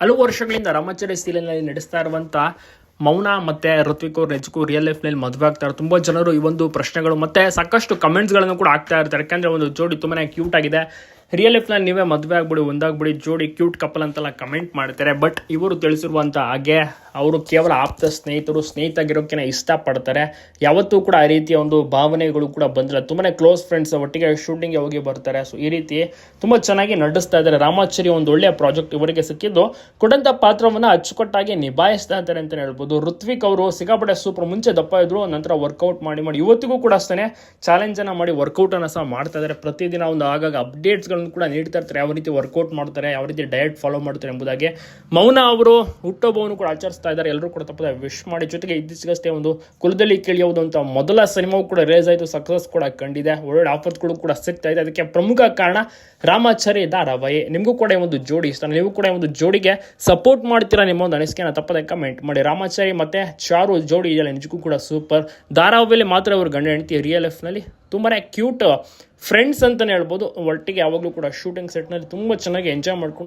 ಹಲವು ವರ್ಷಗಳಿಂದ ರಾಮಾಚಾರ್ಯ ಸೀರಿಯಲ್ನಲ್ಲಿ ನಡೆಸ್ತಾ ಇರುವಂಥ ಮೌನ ಮತ್ತೆ ಋತ್ವಿಕ್ ಅವ್ರು ರಿಯಲ್ ಲೈಫ್ನಲ್ಲಿ ಮದುವೆ ಆಗ್ತಾರೆ ತುಂಬ ಜನರು ಈ ಒಂದು ಪ್ರಶ್ನೆಗಳು ಮತ್ತೆ ಸಾಕಷ್ಟು ಕಮೆಂಟ್ಸ್ಗಳನ್ನು ಕೂಡ ಆಗ್ತಾ ಇರ್ತಾರೆ. ಯಾಕಂದ್ರೆ ಒಂದು ಜೋಡಿ ತುಂಬಾನೇ ಕ್ಯೂಟ್ ಆಗಿದೆ. ರಿಯಲ್ ಲೈಫ್ನಲ್ಲಿ ನೀವೇ ಮದುವೆ ಆಗ್ಬಿಡಿ, ಒಂದಾಗ್ಬಿಡಿ, ಜೋಡಿ ಕ್ಯೂಟ್ ಕಪಲ್ ಅಂತೆಲ್ಲ ಕಮೆಂಟ್ ಮಾಡ್ತಾರೆ. ಬಟ್ ಇವರು ತಿಳಿಸಿರುವಂಥ ಹಾಗೆ ಅವರು ಕೇವಲ ಆಪ್ತ ಸ್ನೇಹಿತರು ಸ್ನೇಹಿತಾಗಿರೋಕ್ಕಿಂತ ಇಷ್ಟಪಡ್ತಾರೆ. ಯಾವತ್ತೂ ಕೂಡ ಆ ರೀತಿಯ ಒಂದು ಭಾವನೆಗಳು ಕೂಡ ಬಂದಿಲ್ಲ. ತುಂಬಾನೇ ಕ್ಲೋಸ್ ಫ್ರೆಂಡ್ಸ್ ಒಟ್ಟಿಗೆ ಶೂಟಿಂಗ್ಗೆ ಹೋಗಿ ಬರ್ತಾರೆ. ಸೊ ಈ ರೀತಿ ತುಂಬ ಚೆನ್ನಾಗಿ ನಡೆಸ್ತಾ ಇದ್ದಾರೆ. ರಾಮಾಚಾರಿ ಒಂದು ಒಳ್ಳೆಯ ಪ್ರಾಜೆಕ್ಟ್ ಇವರಿಗೆ ಸಿಕ್ಕಿದ್ದು. ಕೊಡಂತ ಪಾತ್ರವನ್ನು ಅಚ್ಚುಕಟ್ಟಾಗಿ ನಿಭಾಯಿಸ್ತಾ ಇದ್ದಾರೆ ಅಂತ ಹೇಳ್ಬೋದು. ಋತ್ವಿಕ್ ಅವರು ಸಿಕ್ಕಾಪಟ್ಟೆ ಸೂಪರ್ ಮುಂಚೆ ದಪ್ಪ ಇದ್ರು, ನಂತರ ವರ್ಕೌಟ್ ಮಾಡಿ ಮಾಡಿ ಇವತ್ತಿಗೂ ಕೂಡ ಅಷ್ಟೇ ಚಾಲೆಂಜ್ ಅನ್ನ ಮಾಡಿ ವರ್ಕೌಟ್ ಅನ್ನ ಸಹ ಮಾಡ್ತಾ ಇದ್ದಾರೆ. ಪ್ರತಿದಿನ ಒಂದು ಆಗಾಗ ಅಪ್ಡೇಟ್ಸ್ಗಳನ್ನು ಕೂಡ ನೀಡ್ತಾ ಇರ್ತಾರೆ. ಯಾವ ರೀತಿ ವರ್ಕೌಟ್ ಮಾಡ್ತಾರೆ, ಯಾವ ರೀತಿ ಡಯಟ್ ಫಾಲೋ ಮಾಡ್ತಾರೆ ಎಂಬುದಾಗಿ ಮೌನ ಅವರು ಹುಟ್ಟುಹಬ್ಬವನ್ನು ಕೂಡ ಆಚರಿಸ್ತಾ ಇದ್ದಾರೆ. ಎಲ್ಲರೂ ಕೂಡ ತಪ್ಪದೆ ವಿಶ್ ಮಾಡಿ. ಜೊತೆಗೆ ಇತ್ತೀಚೆಗಷ್ಟೇ ಒಂದು ಕುಲದಲ್ಲಿ ಕೇಳಿಯೋದು ಅಂತ ಮೊದಲ ಸಿನಿಮಾವು ಕೂಡ ರಿಲೀಸ್ ಆಯಿತು. ಸಕ್ಸಸ್ ಕೂಡ ಕಂಡಿದೆ. ಒಳ್ಳೆ ಆಫರ್ಸ್ಗಳು ಕೂಡ ಸಿಗ್ತಾ ಇದೆ. ಅದಕ್ಕೆ ಪ್ರಮುಖ ಕಾರಣ ರಾಮಾಚಾರಿ ಧಾರಾವಾಹಿ ನಿಮಗೂ ಕೂಡ ಒಂದು ಜೋಡಿ ಇಷ್ಟ. ನೀವು ಕೂಡ ಒಂದು ಜೋಡಿಗೆ ಸಪೋರ್ಟ್ ಮಾಡ್ತೀರಾ ನಿಮ್ಮ ಒಂದು ಅನಿಸಿಕೆನ ತಪ್ಪದೆ ಕಮೆಂಟ್ ಮಾಡಿ. ರಾಮಾಚಾರಿ ಮತ್ತೆ ಚಾರು ಜೋಡಿ ಇದೆಯಲ್ಲ, ನಿಜಕ್ಕೂ ಕೂಡ ಸೂಪರ್ ಧಾರಾವಾಹಿಯಲ್ಲಿ ಮಾತ್ರ ಅವರು ಗಂಡ ಹೆಂಡತಿ ರಿಯಲ್ ಲೈಫ್ನಲ್ಲಿ ತುಂಬಾ ಕ್ಯೂಟ್ ಫ್ರೆಂಡ್ಸ್ ಅಂತಲೇ ಹೇಳ್ಬೋದು ಒಟ್ಟಿಗೆ ಯಾವಾಗಲೂ ಕೂಡ ಶೂಟಿಂಗ್ ಸೆಟ್ನಲ್ಲಿ ತುಂಬ ಚೆನ್ನಾಗಿ ಎಂಜಾಯ್ ಮಾಡ್ಕೊಂಡು